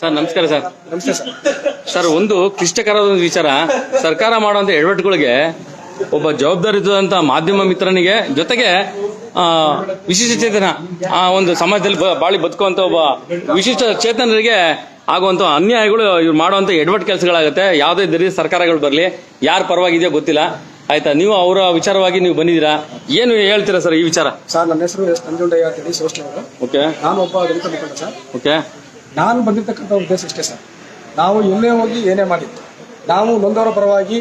Sir ನಮಸ್ಕಾರ sir. ನಮಸ್ತೆ sir. Sir ಒಂದು ಕ್ಲಿಷ್ಟಕರವಾದ ಒಂದು ವಿಚಾರ. ಸರ್ಕಾರ ಮಾಡುವಂತ ಎಡವಟ್ಟುಗಳಿಗೆ ಒಬ್ಬ ಜವಾಬ್ದಾರಿಯುತ ಮಾಧ್ಯಮ ಮಿತ್ರನಿಗೆ ಜೊತೆಗೆ ಆ, ವಿಶಿಷ್ಟ ಚೇತನ ಆ ಒಂದು ಸಮಾಜದಲ್ಲಿ ಬ- ಬಾಳಿ ಬದುಕುವಂತ ಒಬ್ಬ ವಿಶಿಷ್ಟ ಚೇತನರಿಗೆ ಆಗುವಂತ ಅನ್ಯಾಯಗಳು ಇವ್ರು ಮಾಡುವಂತ ಎಡವಟ್ಟು ಕೆಲಸಗಳಾಗುತ್ತೆ. ಯಾವುದೇ ದರಿ ಸರ್ಕಾರಗಳು ಬರಲಿ ಯಾರು ಪರವಾಗಿದೆಯೋ ಗೊತ್ತಿಲ್ಲ. ಆಯ್ತಾ? ನೀವು ಅವರ ವಿಚಾರವಾಗಿ ನೀವು ಬಂದಿದ್ದೀರಾ? ಏನು ಹೇಳ್ತೀರಾ ಸರ್ ಈ ವಿಚಾರ? ಸರ್ ನನ್ನ ಹೆಸರು ಎಸ್ ನಂಜುಂಡಯ್ಯ ಅಂತೇಳಿ ಅವರು. ಓಕೆ. ನಾನು ಒಬ್ಬ ದಲಿತ ಮುಖಂಡ ಸರ್. ಓಕೆ. ನಾನು ಬಂದಿರತಕ್ಕಂಥ ಉದ್ದೇಶ ಇಷ್ಟೇ ಸರ್. ನಾವು ಎಲ್ಲೇ ಹೋಗಿ ಏನೇ ಮಾಡಿ ನಾವು ನೊಂದವರ ಪರವಾಗಿ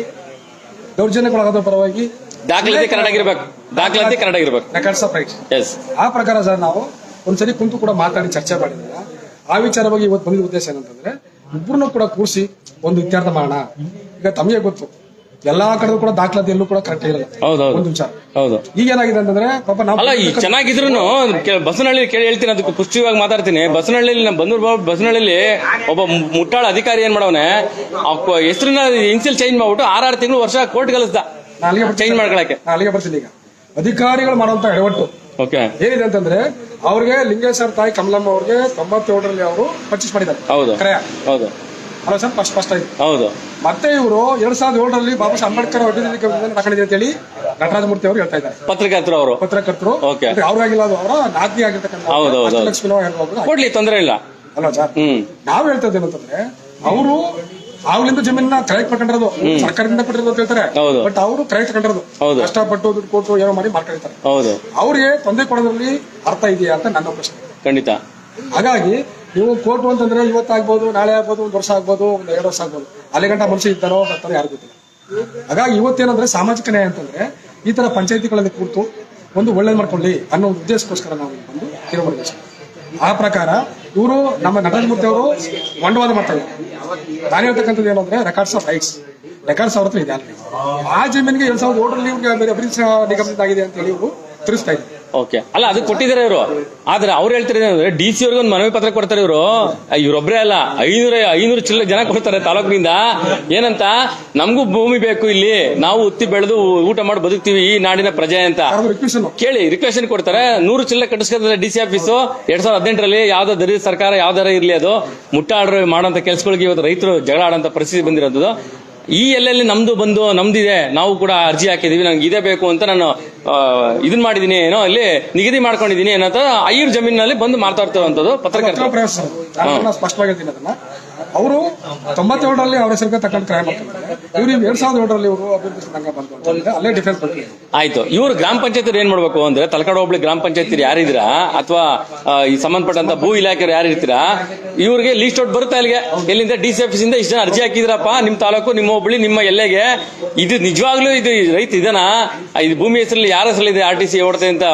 ದೌರ್ಜನ್ಯಗೊಳಗಾದ ಪರವಾಗಿ ದಾಖಲಾತಿ ಕರೆಕ್ಟ್ ಆಗಿರ್ಬೇಕು. ದಾಖಲಾತಿ ಕರೆಕ್ಟ್ ಆಗಿರ್ಬೇಕು. ರೆಕಾರ್ಡ್ಸ್ ಆಫ್ ರೈಟ್ ಎಸ್ ಆ ಪ್ರಕಾರ ಸರ್ ನಾವು ಒಂದ್ಸರಿ ಕುಂತು ಕೂಡ ಮಾತಾಡಿ ಚರ್ಚೆ ಮಾಡಿದಾಗ ಆ ವಿಚಾರವಾಗಿ ಇವತ್ತು ಬಂದಿದ್ದ ಉದ್ದೇಶ ಏನಂತಂದ್ರೆ ಇಬ್ಬರನ್ನು ಕೂಡ ಕೂರಿಸಿ ಒಂದು ಇತ್ಯರ್ಥ ಮಾಡೋಣ. ಈಗ ತಮಗೆ ಗೊತ್ತು ಎಲ್ಲಾ ಕಡೆ ಕೂಡ ದಾಖಲಾತಿ ಎಲ್ಲೂ ಕೂಡ ಕರೆಕ್ಟ್ ಇರಲ್ಲ ಹೌದೌದು. ಒಂದು ವಿಚಾರ ಹೌದು. ಈಗ ಏನಾಗಿದೆ ಅಂತಂದ್ರೆ ಪಾಪ ನಾವು ಅಲ್ಲ ಈ ಚೆನ್ನಾಗಿದ್ರು ಬಸನಹಳ್ಳಿ ಕೇಳಿ ಹೇಳ್ತೀನಿ ಅದಕ್ಕೆ ಪುಷ್ಟಿವಾಗಿ ಮಾತಾಡ್ತೀನಿ. ಬಸನಹಳ್ಳಿ ನಮ್ಮ ಬಂದೂರು ಬಾಬು ಬಸನಹಳ್ಳಿ ಒಬ್ಬ ಮು- ಮುಟ್ಟಾಳ ಅಧಿಕಾರಿ ಏನ್ ಮಾಡವನೆ? ಹೆಸರಿನ ಇನ್ಸಿಲ್ ಚೇಂಜ್ ಮಾಡ್ಬಿಟ್ಟು ಆರಾರು ತಿಂಗಳು ವರ್ಷ ಕೋರ್ಟ್ ಕಲಿಸ್ದ ನಾನು ಅಲ್ಲಿಗೆ ಚೇಂಜ್ ಮಾಡ್ಕೊಳಕ್ಕೆ. ನಾನು ಅಲ್ಲಿಗೆ ಬರ್ತೀನಿ ಈಗ. ಅಧಿಕಾರಿಗಳು ಮಾಡುವಂತ ಎಡವಟ್ಟು. ಓಕೆ ಏನಿದೆ ಅಂತಂದ್ರೆ ಅವ್ರಿಗೆ ಲಿಂಗೇಶ್ವರ ತಾಯಿ ಕಮಲಮ್ಮ ಅವ್ರಿಗೆ ತೊಂಬತ್ತೇಳರಲ್ಲಿ ಅವರು ಪರ್ಚೇಸ್ ಮಾಡಿದ್ದಾರೆ. ಹೌದು. ಕ್ರಯ? ಹೌದು. ಅಲ್ಲ ಸರ್ ಫಸ್ಟ್ ಫಸ್ಟ್ ಆಯ್ತು. ಹೌದು. ಮತ್ತೆ ಇವರು ಎರಡ್ ಸಾವಿರದ ಏಳರಲ್ಲಿ ಬಾಬಾ ಸಾಹೇಬ್ ಅಂಬೇಡ್ಕರ್ ಅವರು ಅಂತೇಳಿ ಅಂತ ಹೇಳಿ ನಟರಾಜಮೂರ್ತಿ ಅವರು ಹೇಳ್ತಾ ಇದ್ದಾರೆ. ಪತ್ರಕರ್ತರು ಅವರು? ಪತ್ರಕರ್ತರು. ಓಕೆ. ಅವ್ರಾಗಿಲ್ಲ ಅದು ಅವರ ನಾದ್ನಿ ಆಗಿರ್ತಕ್ಕಂಥ ಹೌದು, ಹೌದು, ಹೌದು. ಅಷ್ಟಲಕ್ಷ್ಮಿನೋ ಹೇಳ್ಬೋದು ಕೊಡ್ಲಿ ತೊಂದರೆ ಇಲ್ಲ. ಅಲ್ಲ ಸರ್. ಹ್ಮ್. ನಾವ್ ಹೇಳ್ತಾ ಇದ್ದೇವೆ ಅಂತಂದ್ರೆ ಅವರು ಅವ್ಲಿಂದ ಜಮೀನ ಕ್ರಯಕ್ ಮಾಡ್ಕೊಂಡಿರೋದು ಸರ್ಕಾರದಿಂದ ಕೊಟ್ಟಿರೋದು ಅಂತ ಹೇಳ್ತಾರೆ. ಹೌದು. ಬಟ್ ಅವರು ಕ್ರಯಕ್ ತಗೊಂಡಿರೋದು. ಹೌದು. ಕಷ್ಟಪಟ್ಟು ದುಡ್ಡು ಕೊಟ್ಟು ಏನೋ ಮಾಡಿ ಮಾಡ್ಕೊಂಡಿರ್ತಾರೆ ಹೌದು. ಅವ್ರಿಗೆ ತೊಂದರೆ ಕೊಡೋದ್ರಲ್ಲಿ ಅರ್ಥ ಇದೆಯಾ ಅಂತ ನನ್ನ ಪ್ರಶ್ನೆ. ಖಂಡಿತ. ಹಾಗಾಗಿ ನೀವು ಕೋರ್ಟ್ ಅಂತಂದ್ರೆ ಇವತ್ತಾಗ್ಬೋದು ನಾಳೆ ಆಗ್ಬೋದು, ಒಂದು ವರ್ಷ ಆಗ್ಬೋದು, ಒಂದು ಎರಡು ವರ್ಷ ಆಗ್ಬೋದು. ಅಲ್ಲಿ ಗಂಟ ಮನುಷ್ಯ ಇದ್ದಾರೋ ಬರ್ತಾರೋ ಯಾರು ಗೊತ್ತಿಲ್ಲ. ಹಾಗಾಗಿ ಇವತ್ತೇನಂದ್ರೆ ಸಾಮಾಜಿಕ ನ್ಯಾಯ ಅಂತಂದ್ರೆ ಈ ತರ ಪಂಚಾಯತಿಗಳಲ್ಲಿ ಕೂತು ಒಂದು ಒಳ್ಳೇದ್ ಮಾಡ್ಕೊಳ್ಳಿ ಅನ್ನೋ ಉದ್ದೇಶಕ್ಕೋಸ್ಕರ ನಾವು ಬಂದು ತೀರ್ಮಾನ ಸರ್ ಆ ಪ್ರಕಾರ ಇವರು ನಮ್ಮ ನಟರಾಜಮೂರ್ತಿ ಅವರು ಮಂಡವಾದ ಮಾಡ್ತಾರೆ ನಾನು ಹೇಳ್ತಕ್ಕಂಥದ್ದು ಏನಂದ್ರೆ ರೆಕಾರ್ಡ್ಸ್ ಆಫ್ ರೈಟ್ಸ್ ರೆಕಾರ್ಡ್ಸ್ ಅವ್ರ ಹತ್ರ ಇದೆ ಅಲ್ಲಿ ಆ ಜಮೀನಿಗೆ ಎರಡ್ ಸಾವಿರದ ಇವ್ರಿಗೆ ಅಭಿವೃದ್ಧಿ ನಿಗಮದಿಂದ ಆಗಿದೆ ಅಂತ ಹೇಳಿ ಇವರು ತಿಳಿಸ್ತಾ ಇದ್ದಾರೆ. ಓಕೆ ಅಲ್ಲ ಅದು ಕೊಟ್ಟಿದ್ದಾರೆ ಇವರು. ಆದ್ರೆ ಅವ್ರು ಹೇಳ್ತಾರೆ ಡಿ ಸಿ ಅವ್ರಿಗೆ ಒಂದು ಮನವಿ ಪತ್ರ ಕೊಡ್ತಾರೆ ಇವರು. ಇವ್ರೊಬ್ರೇ ಅಲ್ಲ. ಐನೂರ ಐನೂರು ಚಿಲ್ಲರೆ ಜನ ಕೊಡ್ತಾರೆ ತಾಲೂಕಿನಿಂದ. ಏನಂತ? ನಮಗೂ ಭೂಮಿ ಬೇಕು ಇಲ್ಲಿ. ನಾವು ಉತ್ತಿ ಬೆಳೆದು ಊಟ ಮಾಡಿ ಬದುಕ್ತೀವಿ ಈ ನಾಡಿನ ಪ್ರಜೆ ಅಂತ. ಕೇಳಿ ರಿಕ್ವೆಷನ್ ಕೊಡ್ತಾರೆ. ನೂರು ಚಿಲ್ಲ ಕಟ್ಟಿಸ್ಕೊತಾರೆ ಡಿ ಸಿ ಆಫೀಸ್ ಎರಡ್ ಸಾವಿರದ ಹದಿನೆಂಟರಲ್ಲಿ ಯಾವ್ದೋ ದರಿ ಸರ್ಕಾರ ಯಾವ್ದಾರ ಇರ್ಲಿ ಅದು. ಮುಟ್ಟಾಡ್ರು ಮಾಡೋಂಥ ಕೆಲಸಗಳಿಗೆ ಇವತ್ತು ರೈತರು ಜಗಳ ಆಡೋಂಥ ಪರಿಸ್ಥಿತಿ ಬಂದಿರೋದು. ಈ ಎಲ್ಲೆಲ್ಲಿ ನಮ್ದು ಬಂದು ನಮ್ದಿದೆ ನಾವು ಕೂಡ ಅರ್ಜಿ ಹಾಕಿದೀವಿ ನಂಗೆ ಇದೇ ಬೇಕು ಅಂತ ನಾನು ಇದನ್ನ ಇದನ್ ಮಾಡಿದೀನಿ ಏನೋ ಅಲ್ಲಿ ನಿಗದಿ ಮಾಡ್ಕೊಂಡಿದೀನಿ ಏನಂತ ಐರ್ ಜಮೀನಿನಲ್ಲಿ ಬಂದು ಮಾತಾಡ್ತಿರುವಂತದ್ದು ಪತ್ರಕರ್ತರು. ಅವರು ತೊಂಬತ್ತೇಳರಲ್ಲಿ ಅವರ ಹೆಸರಿಗೆ ತಕ್ಕಂತ ಕ್ರಯ ಮಾಡ್ತಾರೆ ಇವ್ರು ಎರಡ್ ಸಾವಿರದ ಏಳರಲ್ಲಿ ಇವರು ಅಭಿವೃದ್ಧಿ ಸಂಘ ಅಲ್ಲೇ ಡಿಫೆನ್ಸ್ ಆಯ್ತು. ಇವರು ಗ್ರಾಮ ಪಂಚಾಯತ್ ಏನ್ ಮಾಡ್ಬೇಕು ಅಂದ್ರೆ ತಲಕಾಡು ಹೋಬಳಿ ಗ್ರಾಮ ಪಂಚಾಯತ್ ಯಾರಿದ್ದೀರಾ ಅಥವಾ ಈ ಸಂಬಂಧಪಟ್ಟಂತ ಭೂ ಇಲಾಖೆ ಯಾರು ಇರ್ತೀರಾ ಇವ್ರಿಗೆ ಲೀಸ್ಟ್ ಔಟ್ ಬರುತ್ತೆ ಅಲ್ಲಿಗೆ ಎಲ್ಲಿಂದ ಡಿ ಸಿ ಆಫೀಸ್ ಇಂದ ಇಷ್ಟು ಜನ ಅರ್ಜಿ ಹಾಕಿದ್ರಪ್ಪ? ನಿಮ್ ತಾಲೂಕು, ನಿಮ್ಮ ಹೋಬಳಿ, ನಿಮ್ಮ ಎಲ್ಲೆಗೆ? ಇದು ನಿಜವಾಗ್ಲೂ ಇದು ರೈತ ಇದನ್ನ ಇದು ಭೂಮಿ ಹೆಸರಲ್ಲಿ ಯಾರ ಹೆಸರಲ್ಲಿ ಆರ್ ಟಿ ಸಿ ಓಡ್ತೆ ಅಂತ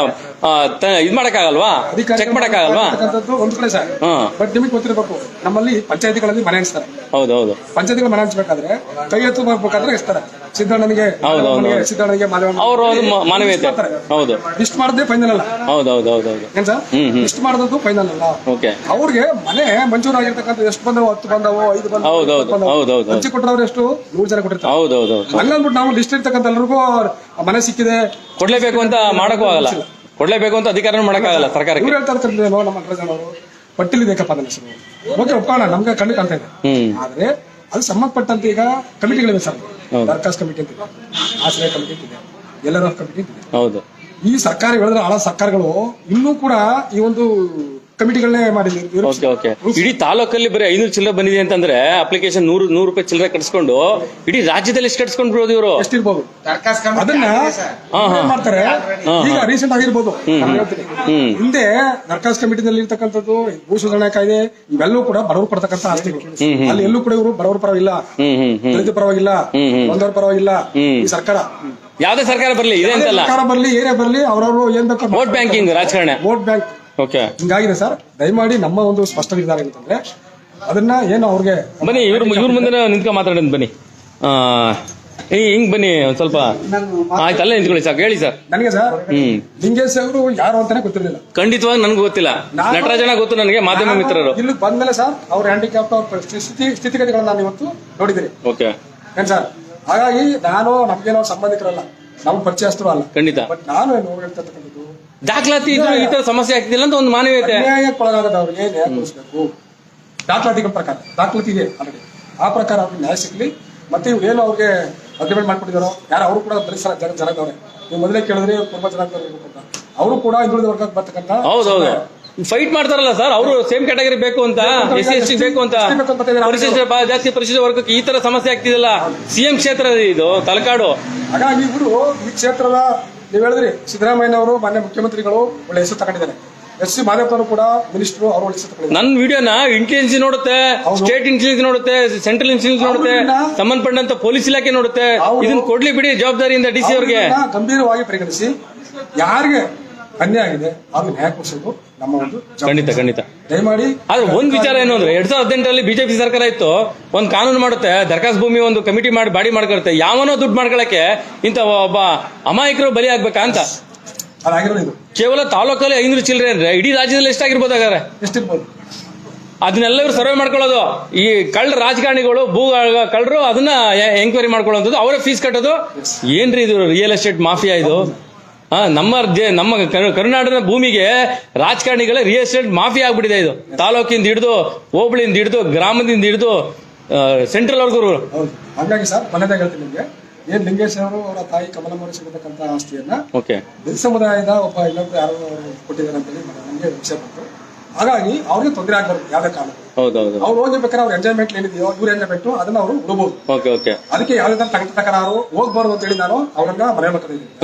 ಇದ್ ಮಾಡಕ್ಕಾಗಲ್ವಾ? ಚೆಕ್ ಮಾಡಕ್ಕಾಗಲ್ವಾ? ಒಂದು ಕಡೆ ಸರ್. ಬಟ್ ನಿಮಗೆ ಗೊತ್ತಿರಬೇಕು ನಮ್ಮಲ್ಲಿ ಪಂಚಾಯತಿಗಳಲ್ಲಿ ಮನೆ ಹಂಚ್ತಾರೆ. ಹೌದು ಹೌದು. ಪಂಚಾಯತಿಗಳು ಮನೆ ಹಂಚ್ಬೇಕಾದ್ರೆ ಕೈ ಎತ್ತು ಬರ್ಬೇಕಾದ್ರೆ ಇರ್ತಾರೆ ಸಿದ್ದಣ್ಣನಿಗೆ. ಸಿದ್ದಣ್ಣನಿಗೆ ಅವರು ಮಾನವೀಯತೆ. ಹೌದು. ಇಷ್ಟು ಮಾಡದೆ ಫೈನಲ್ ಅಲ್ಲ. ಹೌದು ಹೌದು ಹೌದು ಹೌದು. ಏನ್ ಸರ್. ಇಷ್ಟು ಮಾಡದದ್ದು ಫೈನಲ್ ಅಲ್ಲ. ಓಕೆ ಅವ್ರಿಗೆ ಮನೆ ಮಂಜೂರಾಗಿರ್ತಕ್ಕಂಥ ಎಷ್ಟು ಬಂದವೋ ಹತ್ತು ಬಂದವೋ ಐದು ಬಂದವು ಹೌದು, ಹೌದು, ಹೌದು. ಹಂಚಿ ಕೊಟ್ಟವ್ರು ಎಷ್ಟು? ನೂರು ಜನ ಕೊಟ್ಟಿರ್ತಾರೆ. ಹೌದು ಹೌದು ಹೌದು. ಹಂಗಂದ್ಬಿಟ್ಟು ನಾವು ಲಿಸ್ಟ್ ಇರ್ತಕ್ಕಂಥ ಎಲ್ಲರಿಗೂ ಆ ಮನೆ ಸಿಕ್ಕಿದೆ. ಕೊಡ್ಲೇಬೇಕು ಅಂತ ಮಾಡಕ್ಕೂ ಆಗಲ್ಲ. ಕೊಡ್ಲೇಬೇಕು ಅಂತ ಅಧಿಕಾರ ಮಾಡಕ್ಕಾಗಲ್ಲ ಸರ್ಕಾರಕ್ಕೆ. ಇವ್ರು ಹೇಳ್ತಾ ಏನೋ ನಮ್ಮ ಪಟ್ಟಿಲಿ ಬೇಕಪ್ಪ ನನ್ನ ಹೆಸರು ಓಕೆ ಒಪ್ಪೋಣ ನಮ್ಗೆ ಕಣ್ಣು ಕಾಣ್ತಾ ಇದೆ. ಹ್ಮ್. ಆದ್ರೆ ಅದು ಸಂಬಂಧಪಟ್ಟಂತೆ ಈಗ ಕಮಿಟಿಗಳಿವೆ ಸರ್ ದರ್ಖಾಸ್ ಕಮಿಟಿ ಅಂತಿದೆ. ಆಶ್ರಯ ಕಮಿಟಿ ಅಂತಿದೆ. ಎಲ್ಲರ ಕಮಿಟಿ ಅಂತಿದೆ. ಹೌದು. ಈ ಸರ್ಕಾರ ಹೇಳಿದ್ರೆ ಹಳ ಸರ್ಕಾರಗಳು ಇನ್ನೂ ಕೂಡ ಈ ಒಂದು ಕಮಿಟಿಗಳನ್ನೇ ಮಾಡಿದೆ ಓಕೆ ಓಕೆ. ಇಡೀ ತಾಲೂಕಲ್ಲಿ ಬರೀ ಐನೂರು ಚಿಲ್ಲರೆ ಬಂದಿದೆ ಅಂತಂದ್ರೆ ಅಪ್ಲಿಕೇಶನ್ ನೂರು ನೂರು ರೂಪಾಯಿ ಚಿಲ್ಲರೆ ಕಟ್ಸ್ಕೊಂಡು ಇಡೀ ರಾಜ್ಯದಲ್ಲಿ ಎಷ್ಟು ಕಟ್ಸ್ಕೊಂಡು ಬಿಡೋದು ಇವರು? ಎಷ್ಟಿರ್ಬೋದು? ಅದನ್ನ ಏನ್ ಮಾಡ್ತಾರೆ. ಈಗ ರೀಸೆಂಟ್ ಆಗಿರ್ಬೋದು. ನಾನು ಹೇಳ್ತೀನಿ. ಹಿಂದೆ ದರ್ಖಾಸ್ ಕಮಿಟಿನಲ್ಲಿ ಇರ್ತಕ್ಕಂಥದ್ದು ಭೂ ಸುಧಾರಣಾ ಕಾಯ್ದೆ ಇವೆಲ್ಲವೂ ಕೂಡ ಬಡವರು ಕೊಡ್ತಕ್ಕಂಥ ಆಸ್ತಿಗಳು ಅಲ್ಲಿ ಎಲ್ಲೂ ಕೂಡ ಇವರು ಬಡವರ ಪರವಾಗಿಲ್ಲ. ಹ್ಮ್ ಹ್ಮ್ ಹ್ಮ್. ದಲಿತ ಪರವಾಗಿಲ್ಲ. ಬಂದವರ ಪರವಾಗಿಲ್ಲ. ಈ ಸರ್ಕಾರ. ಯಾವ್ದೇ ಸರ್ಕಾರ ಬರ್ಲಿ ಇದೆ ಅಂತಲ್ಲ? ಸರ್ಕಾರ ಬರಲಿ ಏನೇ ಬರಲಿ ಅವರವರು ಏನ್ ಬೇಕು ವೋಟ್ ಬ್ಯಾಂಕಿಂಗ್ ರಾಜಕಾರಣ. Vote bank. ಓಕೆ ಹಿಂಗಾಗಿದೆ ಸರ್ ದಯಮಾಡಿ ನಮ್ಮ ಒಂದು ಸ್ಪಷ್ಟ ನಿರ್ಧಾರ ಏನಂತಂದ್ರೆ ಅದನ್ನ ಏನು ಅವ್ರಿಗೆ ಬನ್ನಿ ಇವ್ರ ಇವ್ರ ಮುಂದೆ ನಿಂತ್ಕೊಂಡು ಮಾತಾಡೋದು ಬನ್ನಿ. ಆ, ಏ, ಹಿಂಗ್ ಬನ್ನಿ ಒಂದ್ ಸ್ವಲ್ಪ ಆಯ್ತು ಅಲ್ಲೇ ನಿಂತ್ಕೊಳ್ಳಿ ಸಾಕು ಹೇಳಿ ಸರ್. ನನಗೆ ಸರ್ ಹ್ಮ್. ಲಿಂಗೇಶ್ ಅವರು ಯಾರು ಅಂತಾನೆ ಗೊತ್ತಿರಲಿಲ್ಲ. ಖಂಡಿತವಾಗಿ ನನ್ಗೆ ಗೊತ್ತಿಲ್ಲ. ನಟರಾಜನ ಗೊತ್ತು ನನಗೆ ಮಾಧ್ಯಮ ಮಿತ್ರರು. ಇಲ್ಲಿ ಬಂದ್ಮೇಲೆ ಸರ್ ಅವ್ರ ಹ್ಯಾಂಡಿಕ್ಯಾಪ್ಟ್ ಅವ್ರ ಸ್ಥಿತಿ ಸ್ಥಿತಿಗತಿಗಳನ್ನ ನಾನು ಇವತ್ತು ನೋಡಿದ್ದೀನಿ. ಓಕೆ ಏನ್ ಸರ್ ಹಾಗಾಗಿ ನಾನು ನಮ್ಗೇನೋ ಸಂಬಂಧಿಕರಲ್ಲ ನಾವು ಪರಿಚಯಸ್ಥರು ಅಲ್ಲ. ಖಂಡಿತ. ಬಟ್ ನಾನು ಏನು ದಾಖಲಾತಿ ಇದ್ರು ಈ ತರ ಸಮಸ್ಯೆ ಆಗ್ತಿಲ್ಲ ಅಂತ ಒಂದು ಮಾನವೀಯತೆ. ದಾಖಲಾತಿ ಅವ್ರಿಗೆ ನ್ಯಾಯ ಕೊಡಿಸ್ಬೇಕು ದಾಖಲಾತಿಗಳ ಪ್ರಕಾರ. ದಾಖಲಾತಿ ಇದೆ ಆಲ್ರೆಡಿ. ಆ ಪ್ರಕಾರ ಅವ್ರಿಗೆ ನ್ಯಾಯ ಸಿಗ್ಲಿ. ಮತ್ತೆ ಇವ್ರು ಏನು ಅವ್ರಿಗೆ ಅಗ್ರಿಮೆಂಟ್ ಮಾಡ್ಕೊಂಡಿದ್ದಾರೋ ಯಾರು ಅವರು ಕೂಡ ಪರಿಸರ ಜನ ಜನಾಂಗವ್ರೆ ನೀವು ಮೊದಲೇ ಕೇಳಿದ್ರೆ ತುಂಬಾ ಜನಾಂಗದವ್ರು ಅಂತ ಅವರು ಕೂಡ ಹಿಂದುಳಿದ ವರ್ಗಕ್ಕೆ ಬರ್ತಕ್ಕಂಥ ಹೌದೌದು ಫೈಟ್ ಮಾಡ್ತಾರಲ್ಲ ಸರ್ ಅವರು ಸೇಮ್ ಕ್ಯಾಟಗರಿ ಬೇಕು ಅಂತ. ಎಸ್ ಸಿ ಎಸ್ ಟಿ ಬೇಕು. ಅಂತ. ಪರಿಶಿಷ್ಟ ಜಾಸ್ತಿ ಪರಿಶಿಷ್ಟ ವರ್ಗಕ್ಕೆ ಈ ತರ ಸಮಸ್ಯೆ ಆಗ್ತಿದಲ್ಲ. ಸಿಎಂ ಕ್ಷೇತ್ರ ಇದು ತಲಕಾಡು. ಹಾಗಾಗಿ ಇವರು ಈ ಕ್ಷೇತ್ರದ ನೀವು ಹೇಳಿದ್ರಿ ಸಿದ್ದರಾಮಯ್ಯನವರು ಮಾನ್ಯ ಮುಖ್ಯಮಂತ್ರಿಗಳು ಒಳ್ಳೆ ಹೆಸರು ತಗೊಂಡಿದ್ದಾರೆ. ಎಸ್ ಸಿ ಮಾದೇವನವರು ಕೂಡ ಮಿನಿಸ್ಟರ್ ಅವರು ಒಳ್ಳೆ ಹೆಸರು ತಗೊಂಡಿದ್ದಾರೆ. ನನ್ನ ವಿಡಿಯೋನ ಇಂಟೆಲಿಜೆನ್ಸ್ ನೋಡುತ್ತೆ. ಸ್ಟೇಟ್ ಇಂಟೆಲಿಜೆನ್ಸ್ ನೋಡುತ್ತೆ ಸೆಂಟ್ರಲ್ ಇಂಟೆಲಿಜೆನ್ಸ್ ನೋಡುತ್ತೆ ಸಂಬಂಧಪಟ್ಟಂತ ಪೊಲೀಸ್ ಇಲಾಖೆ ನೋಡುತ್ತೆ. ಇದನ್ನ ಕೊಡ್ಲಿ ಬಿಡಿ ಜವಾಬ್ದಾರಿಯಿಂದ ಡಿ ಸಿ ಅವ್ರಿಗೆ. ಗಂಭೀರವಾಗಿ ಪರಿಗಣಿಸಿ ಯಾರಿಗೆ ಅನ್ಯಾಯ ಆಗಿದೆ. ಅದು ನ್ಯಾಯ ಕೊಡಿಸೋದು ನಮ್ಮ ಒಂದು ಜವಾಬ್ದಾರಿ. ಖಂಡಿತ ಖಂಡಿತ. ದಯಮಾಡಿ ಆದ್ರೆ ಒಂದ್ ವಿಚಾರ ಏನು ಅಂದ್ರೆ ಎರಡ್ ಸಾವಿರದ ಹದಿನೆಂಟರಲ್ಲಿ ಬಿಜೆಪಿ ಸರ್ಕಾರ ಇತ್ತು ಒಂದ್ ಕಾನೂನು ಮಾಡುತ್ತೆ ದರ್ಖಾಸ್ ಭೂಮಿ ಒಂದು ಕಮಿಟಿ ಮಾಡಿ ಬಾಡಿ ಮಾಡ್ಕೊಳುತ್ತೆ ಯಾವನೋ ದುಡ್ಡು ಮಾಡ್ಕೊಳಕ್ಕೆ ಇಂತ ಒಬ್ಬ ಅಮಾಯಕರು ಬಲಿ ಆಗ್ಬೇಕಾ ಅಂತ? ಅದಾಗಿರೋದು ಇದು. ಕೇವಲ ತಾಲೂಕಲ್ಲಿ ಐನೂರು ಚಿಲ್ಲರೆ ಅಂದ್ರೆ ಇಡೀ ರಾಜ್ಯದಲ್ಲಿ ಎಷ್ಟಾಗಿರ್ಬೋದು ಹಾಗಾದ್ರೆ? ಎಷ್ಟಿರ್ಬೋದು? ಅದನ್ನೆಲ್ಲ ಇವ್ರು ಸರ್ವೆ ಮಾಡ್ಕೊಳ್ಳೋದು. ಈ ಕಳ್ಳ ರಾಜಕಾರಣಿಗಳು ಭೂ ಕಳ್ಳರು ಅದನ್ನ ಎಂಕ್ವೈರಿ ಮಾಡ್ಕೊಳ್ಳೋದು ಅವರೇ ಫೀಸ್ ಕಟ್ಟೋದು. ಏನ್ರಿ ಇದು ರಿಯಲ್ ಎಸ್ಟೇಟ್ ಮಾಫಿಯಾ ಇದು? ನಮ್ಮ ನಮ್ಮ ಕರ್- ಕರ್ನಾಟಕದ ಭೂಮಿಗೆ ರಾಜಕಾರಣಿಗಳ ರಿಯಲ್ ಎಸ್ಟೇಟ್ ಮಾಫಿ ಆಗ್ಬಿಟ್ಟಿದೆ ಇದು. ತಾಲೂಕಿಂದ ಹಿಡಿದು ಹೋಬಳಿಯಿಂದ ಹಿಡಿದು ಗ್ರಾಮದಿಂದ ಹಿಡಿದು ಸೆಂಟ್ರಲ್ ವರ್ಗು ಹಾಗಾಗಿ ಸರ್ ಮನೆದಾಗ ಹೇಳ್ತೀನಿ ನಿಮಗೆ. ಏನ್ ಲಿಂಗೇಶ್ ಅವರು ಅವರ ತಾಯಿ ಕಮಲ ಸಿಗತಕ್ಕಂತ ಆಸ್ತಿಯನ್ನ ಓಕೆ. ದಲಿತ ಸಮುದಾಯದ ಒಬ್ಬ ಇನ್ನೊಬ್ರು ಯಾರು ಕೊಟ್ಟಿದ್ದಾರೆ ಅಂತೇಳಿ ನಮಗೆ ವಿಷಯ ಬಂತು. ಹಾಗಾಗಿ ಅವ್ರಿಗೆ ತೊಂದರೆ ಆಗ್ಬಾರ್ದು ಯಾವ್ದೇ ಕಾರಣ ಹೌದೌದು. ಅವ್ರು ಹೋಗಿರ್ಬೇಕಾದ್ರೆ ಅವ್ರ ಎಂಜಾಯ್ಮೆಂಟ್ ಏನಿದೆಯೋ ಇವ್ರ ಎಂಜಾಯ್ಮೆಂಟ್ ಅದನ್ನ ಅವರು ಹುಡುಬಹುದು ಓಕೆ ಓಕೆ. ಅದಕ್ಕೆ ಯಾವುದೇ ತಗ ತಕರಾರು ಹೋಗ್ಬಾರ್ದು ಅಂತ ಹೇಳಿ ನಾನು ಅವ್ರನ್ನ ಮನೆ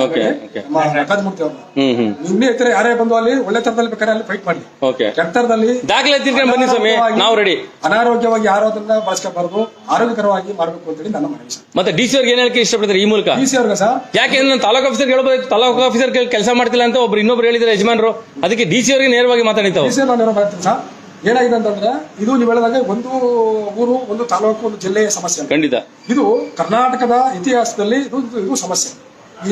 ಓಕೆ ಓಕೆ. ಮೂರ್ತಿ ಅವ್ರನ್ನ ಇನ್ನೇ ಇತರ ಯಾರೇ ಬಂದು ಅಲ್ಲಿ ಒಳ್ಳೆ ತರದಲ್ಲಿ ಬೇಕಾದ್ರೆ ಅಲ್ಲಿ ಫೈಟ್ ಮಾಡಿ. ಓಕೆ. ಕೆಟ್ಟರದಲ್ಲಿ ದಾಖಲೆ ತಿರ್ಕೊಂಡು ಬನ್ನಿ ಸ್ವಾಮಿ. ನಾವು ರೆಡಿ ಅನಾರೋಗ್ಯವಾಗಿ ಯಾರು ಅದನ್ನ ಬಳಸ್ಕೋಬಾರ್ದು ಆರೋಗ್ಯಕರವಾಗಿ ಮಾಡಬೇಕು ಅಂತ ಹೇಳಿ ನನ್ನ ಮನೆ ಮತ್ತೆ ಡಿ ಸಿ ಅವ್ರಿಗೆ ಏನ್ ಹೇಳಕ್ಕೆ ಇಷ್ಟಪಡ್ತಾರೆ ಈ ಮೂಲಕ? ಡಿ ಸಿ ಅವ್ರಿಗೆ ಸರ್. ಯಾಕೆ ನಾನು ತಾಲೂಕು ಆಫೀಸರ್ ಹೇಳ್ಬೋದು ತಾಲೂಕು ಆಫೀಸರ್ ಕೆಲಸ ಮಾಡ್ತಿಲ್ಲ ಅಂತ ಒಬ್ರು ಇನ್ನೊಬ್ರು ಹೇಳಿದ್ರೆ ಯಜಮಾನರು. ಅದಕ್ಕೆ ಡಿ ಸಿ ಅವ್ರಿಗೆ ನೇರವಾಗಿ ಮಾತಾಡಿತ್ತು ಡಿ ಸಿ ನಾನು ಸರ್. ಏನಾಗಿದೆ ಅಂತಂದ್ರೆ ಇದು ನೀವು ಹೇಳಿದಾಗ ಒಂದು ಊರು ಒಂದು ತಾಲೂಕು ಒಂದು ಜಿಲ್ಲೆಯ ಸಮಸ್ಯೆ. ಖಂಡಿತ. ಇದು ಕರ್ನಾಟಕದ ಇತಿಹಾಸದಲ್ಲಿ ಇದು ಇದು- ಸಮಸ್ಯೆ.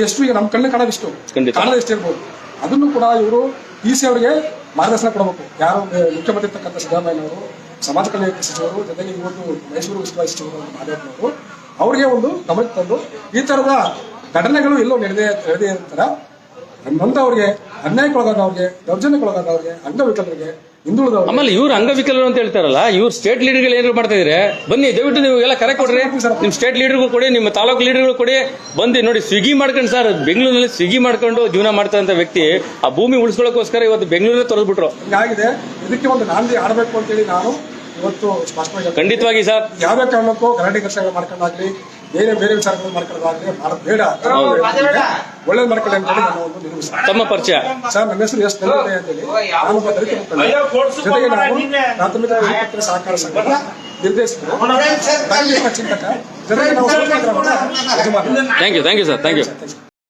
ಎಷ್ಟು ಈಗ ನಮ್ಮ ಕಣ್ಣು ಕಾಣೋದಿಷ್ಟು ಖಂಡಿತ. ಕಾಣದ ಎಷ್ಟು ಇರ್ಬೋದು. ಅದನ್ನು ಕೂಡ ಇವರು ಇ ಸಿ ಅವರಿಗೆ ಮಾರ್ಗದರ್ಶನ ಕೊಡಬೇಕು. ಯಾರು ಮುಖ್ಯಮಂತ್ರಿ ಇರ್ತಕ್ಕಂಥ ಸಿದ್ದರಾಮಯ್ಯನವರು ಸಮಾಜ ಕಲ್ಯಾಣ ಸಚಿವರು ಜೊತೆಗೆ ಇವತ್ತು ಮೈಸೂರು ಉಸ್ತುವಾರಿ ಸಚಿವರು ಮಾದೇವನವರು ಅವರಿಗೆ ಒಂದು ಗಮನಕ್ಕೆ ತಂದು ಈ ತರದ ಘಟನೆಗಳು ಎಲ್ಲೋ ನಡೆದೇ ನಡೆದೇ ಇರ್ತಾರ ನಮ್ಮಂತವ್ರಿಗೆ ಅನ್ಯಾಯಕ್ಕೊಳಗಾದವ್ರಿಗೆ ದೌರ್ಜನ್ಯಕ್ಕೊಳಗಾದವ್ರಿಗೆ ಅಂಗವಿಕಲರಿಗೆ ಹಿಂದುಳಿದವ್ರಿಗೆ ಆಮೇಲೆ ಇವ್ರು ಅಂಗವಿಕಲರು ಅಂತ ಹೇಳ್ತಾರಲ್ಲ ಇವ್ರು ಸ್ಟೇಟ್ ಲೀಡರ್ಗಳು ಏನಾದ್ರು ಮಾಡ್ತಾ ಇದ್ರೆ ಬನ್ನಿ ದಯವಿಟ್ಟು ನೀವು ಎಲ್ಲ ಕರೆ ಕೊಡ್ರಿ. ನಿಮ್ ಸ್ಟೇಟ್ ಲೀಡರ್ಗಳು ಕೊಡಿ ನಿಮ್ಮ ತಾಲೂಕು ಲೀಡರ್ಗಳು ಕೊಡಿ. ಬಂದು ನೋಡಿ ಸ್ವಿಗ್ಗಿ ಮಾಡ್ಕೊಂಡು ಸರ್ ಬೆಂಗಳೂರಿನಲ್ಲಿ ಸ್ವಿಗ್ಗಿ ಮಾಡ್ಕೊಂಡು ಜೀವನ ಮಾಡ್ತಾ ವ್ಯಕ್ತಿ ಆ ಭೂಮಿ ಉಳಿಸ್ಕೊಳ್ಳೋಕೋಸ್ಕರ ಇವತ್ತು ಬೆಂಗಳೂರೇ ತೊರೆದ್ಬಿಟ್ರು. ಹಿಂಗಾಗಿದೆ ಇದಕ್ಕೆ ಒಂದು ನಾಂದಿ ಆಡಬೇಕು ಅಂತೇಳಿ ನಾನು ಇವತ್ತು ಖಂಡಿತವಾಗಿ ಸರ್. ಯಾವ್ದೇ ಕಾರಣಕ್ಕೂ ಗಲಾಟೆ ಘರ್ಷಣೆ ಮಾಡ್ಕೊಂಡಾಗ್ಲಿ ಬೇರೆ ಬೇರೆ ವಿಚಾರಗಳನ್ನು ಮಾಡ್ಕೊಳ್ಳೋದಾದ್ರೆ ಮಾಡೋದು ಬೇಡ. ಒಳ್ಳೇದು ಮಾಡ್ಕೊಳ್ಳಿ ಅಂತ ಹೇಳಿ ನಾನು ಒಂದು ನಿರ್ಮಿಸ್ತೀನಿ ತಮ್ಮ ಪರಿಚಯ. ಸರ್ ನನ್ನ ಹೆಸರು ಎಸ್ ಅಂತ ಅಂತೇಳಿ ನಾನು ಒಬ್ಬ ದಲಿತ ಮುಖಂಡ ಜೊತೆಗೆ ನಾನು ಪ್ರಾಥಮಿಕ ವಿದ್ಯಾರ್ಥಿ ಸಹಕಾರ ಸಂಘದ ನಿರ್ದೇಶಕರು. ಚಿಂತಕ. ಜೊತೆಗೆ ನಾವು ಯಜಮಾನ thank you thank you sir thank you